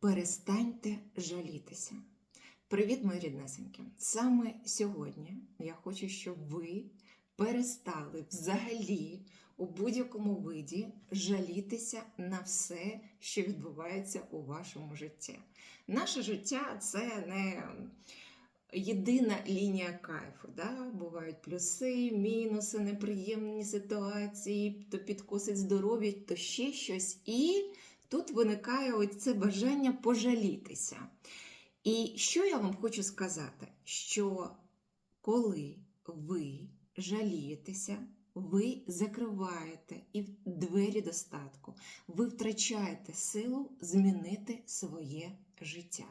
Перестаньте жалітися. Привіт, мої ріднесенькі! Саме сьогодні я хочу, щоб ви перестали взагалі у будь-якому виді жалітися на все, що відбувається у вашому житті. Наше життя це не єдина лінія кайфу. Да? Бувають плюси, мінуси, неприємні ситуації, то підкосить здоров'я, то ще щось. І тут виникає ось це бажання пожалітися. І що я вам хочу сказати? Що коли ви жалієтеся, ви закриваєте і двері достатку, ви втрачаєте силу змінити своє життя.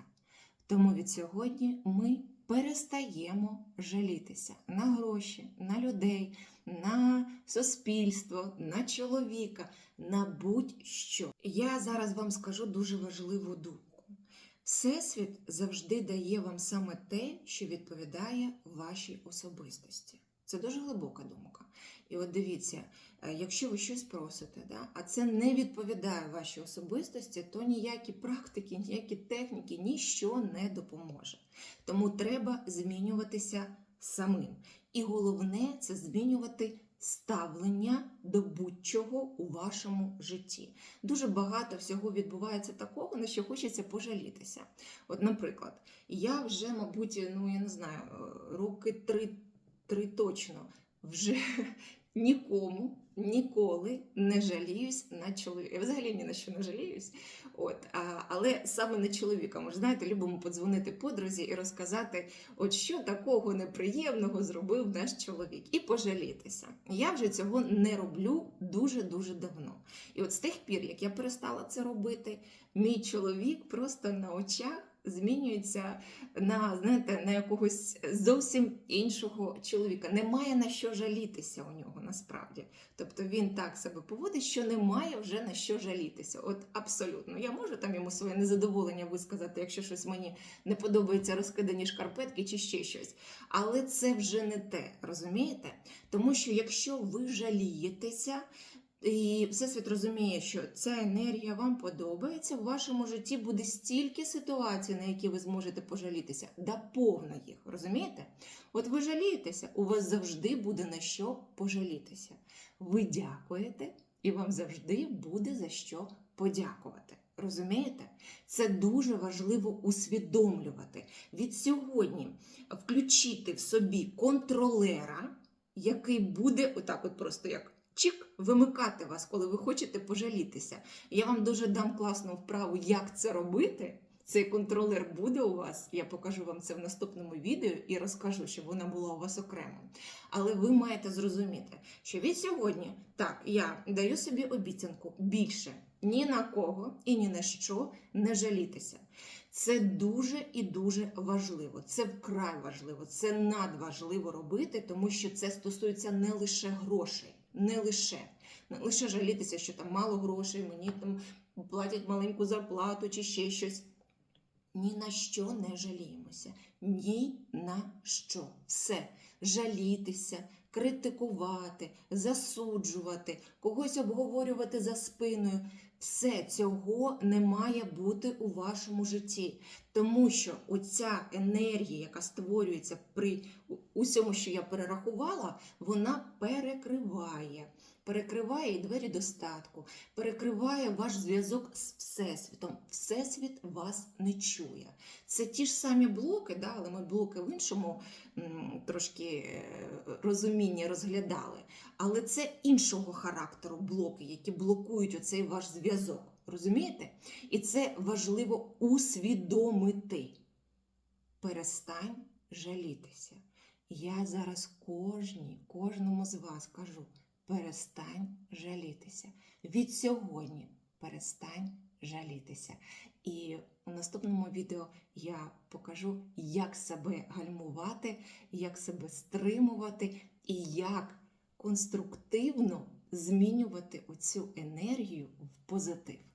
Тому від сьогодні ми перестаємо жалітися на гроші, на людей, на суспільство, на чоловіка, на будь-що. Я зараз вам скажу дуже важливу думку. Всесвіт завжди дає вам саме те, що відповідає вашій особистості. Це дуже глибока думка. І от дивіться, е, якщо ви щось просите, да, а це не відповідає вашій особистості, то ніякі практики, ніякі техніки, ніщо не допоможе. Тому треба змінюватися самим. І головне це змінювати ставлення до будь-чого у вашому житті. Дуже багато всього відбувається такого, на що хочеться пожалітися. От, наприклад, я вже, мабуть, ну я не знаю, е, роки три, три точно вже нікому ніколи не жаліюсь на чоловіка. Я взагалі ні на що не жаліюсь. От, а, але саме на чоловіка. Ми ж знаєте, любимо подзвонити подрузі і розказати, от що такого неприємного зробив наш чоловік, і пожалітися. Я вже цього не роблю дуже-дуже давно. І от з тих пір, як я перестала це робити, мій чоловік просто на очах. Змінюється на знаєте, на якогось зовсім іншого чоловіка. Немає на що жалітися у нього насправді. Тобто він так себе поводить, що немає вже на що жалітися. От абсолютно. Я можу там йому своє незадоволення висказати, якщо щось мені не подобається, розкидані шкарпетки чи ще щось. Але це вже не те, розумієте? Тому що якщо ви жалієтеся, і Всесвіт розуміє, що ця енергія вам подобається, в вашому житті буде стільки ситуацій, на які ви зможете пожалітися, да повно їх, розумієте? От ви жалієтеся, у вас завжди буде на що пожалітися. Ви дякуєте, і вам завжди буде за що подякувати. Розумієте? Це дуже важливо усвідомлювати. Від сьогодні включити в собі контролера, який буде отак, от просто як чик, вимикати вас, коли ви хочете пожалітися. Я вам дуже дам класну вправу, як це робити. Цей контролер буде у вас. Я покажу вам це в наступному відео і розкажу, щоб вона була у вас окремо. Але ви маєте зрозуміти, що від сьогодні так я даю собі обіцянку більше ні на кого і ні на що не жалітися. Це дуже і дуже важливо. Це вкрай важливо, це надважливо робити, тому що це стосується не лише грошей, не лише не лише жалітися, що там мало грошей, мені там платять маленьку зарплату чи ще щось. Ні на що не жаліємося. Ні на що. Все. Жалітися, критикувати, засуджувати, когось обговорювати за спиною. Все цього не має бути у вашому житті. Тому що оця енергія, яка створюється при усьому, що я перерахувала, вона перекриває. Перекриває двері достатку, перекриває ваш зв'язок з Всесвітом. Всесвіт вас не чує. Це ті ж самі блоки, да, але ми блоки в іншому трошки е, розумінні розглядали. Але це іншого характеру блоки, які блокують оцей ваш зв'язок. Розумієте? І це важливо усвідомити. Перестань жалітися. Я зараз кожній, кожному з вас кажу: перестань жалітися. Від сьогодні перестань жалітися. І у наступному відео я покажу, як себе гальмувати, як себе стримувати і як конструктивно змінювати оцю енергію в позитив.